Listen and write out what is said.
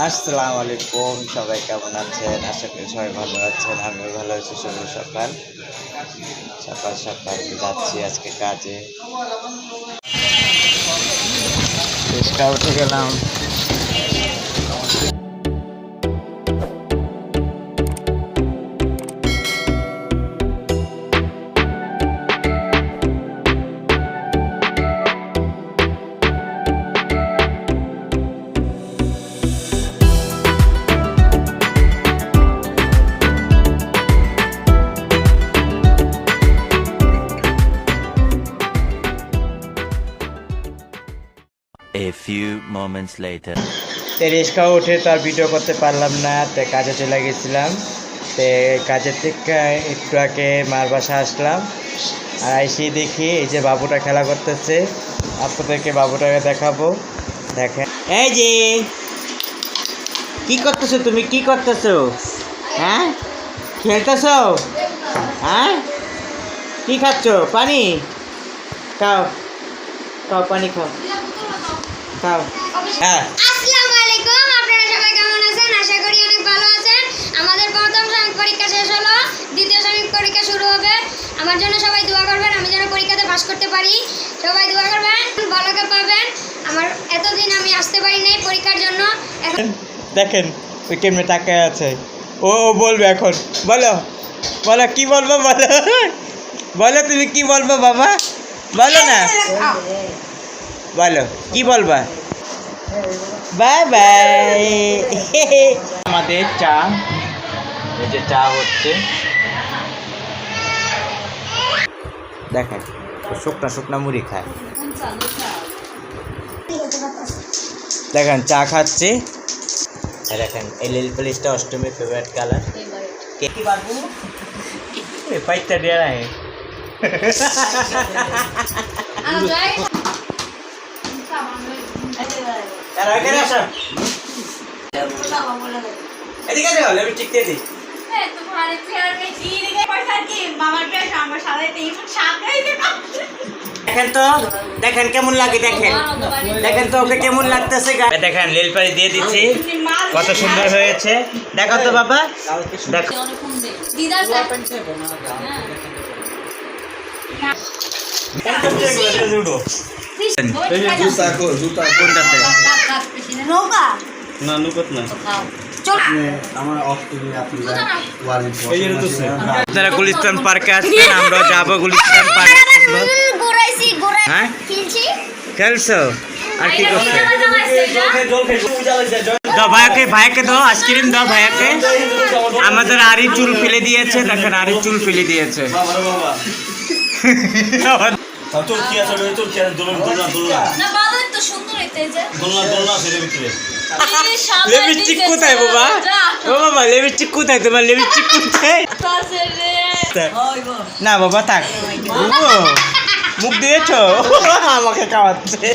আসসালামু আলাইকুম, সবাই কেমন আছেন? আশা করি সবাই ভালো আছেন, আমিও ভালো আছি, শুভ সকাল। সকাল সকাল যাচ্ছি আজকে কাজে। রিক্সা উঠে গেলাম। A few moments later. তো রিক্সা উঠে তো আর ভিডিও করতে পারলাম না তো কাজে চলে গেছিলাম। তো কাজের থেকে একটু আগে মার বাসা আসলাম। আর এসে দেখি এই যে বাবুটা খেলা করতেছে। আপনাদেরকে বাবুটাকে দেখাবো। দেখেন। এই যে কি করতেছো তুমি? কি করতেছো? হ্যাঁ? খেলতেছো? হ্যাঁ? কি খাচ্ছ? পানি? খাও। খাও পানি খাও। খাও। হ্যাঁ। আসসালামু আলাইকুম আপনারা সবাই কেমন আছেন? আশা করি অনেক ভালো আছেন। আমাদের প্রথম সাময়িক পরীক্ষা শেষ হলো দ্বিতীয় সাময়িক পরীক্ষা শুরু হবে। আমার জন্য সবাই দোয়া করবেন আমি যেন পরীক্ষাতে পাশ করতে পারি। সবাই দোয়া করবেন ভালোকে পাবেন। আমার এতদিন আমি আসতে পারি নাই পরীক্ষার জন্য। এখন দেখেন ওই কেমনে তাকায় আছে। ও ও বলবে এখন বলো বলো কি বলব বলো? বলো তুমি কি বলব বাবা? বলো না। বলো কি বলবা? Bye bye. আমাদের চা এই যে চা হচ্ছে। দেখেন শুকনা শুকনা মুড়ি খায়। দেখেন চা খাচ্ছে। দেখেন এই লিল পুলিশটা অষ্টমীর ফেভারিট কালার কে? কি বাবু এদিকে ঠিক দিয়ে দিই। দেখেন তো দেখেন কেমন লাগে দেখেন। দেখেন তো ওকে কেমন লাগতেছে দেখেন লিল পাড়ি দিয়ে দিচ্ছি। কত সুন্দর হয়েছে। দেখো তো বাবা। দেখো। পার্কে আসবেন, আমরা যাব গুলিস্তান পার্কে। হ্যাঁ? খেলছো? আর কি করছ? দাও ভাইয়াকে ভাইয়াকে দাও, আইসক্রিম দাও ভাইয়াকে। আমাদের আরি চুল ফেলে দিয়েছে, দেখেন আরি চুল ফেলে দিয়েছে। তোর কি আছে তোর কি আছে দোলনা দোলনা দোলনা। না ভালোই তো সুন্দর হইতে যে দোলনা দোলনা আছে এর ভিতরে। লিপস্টিক কোথায় বাবা? ও বাবা লিপস্টিক কোথায়? তোমার লিপস্টিক কোথায়? না বাবা থাক। মুখ দিয়েছ? আমাকে খাওয়াচ্ছে।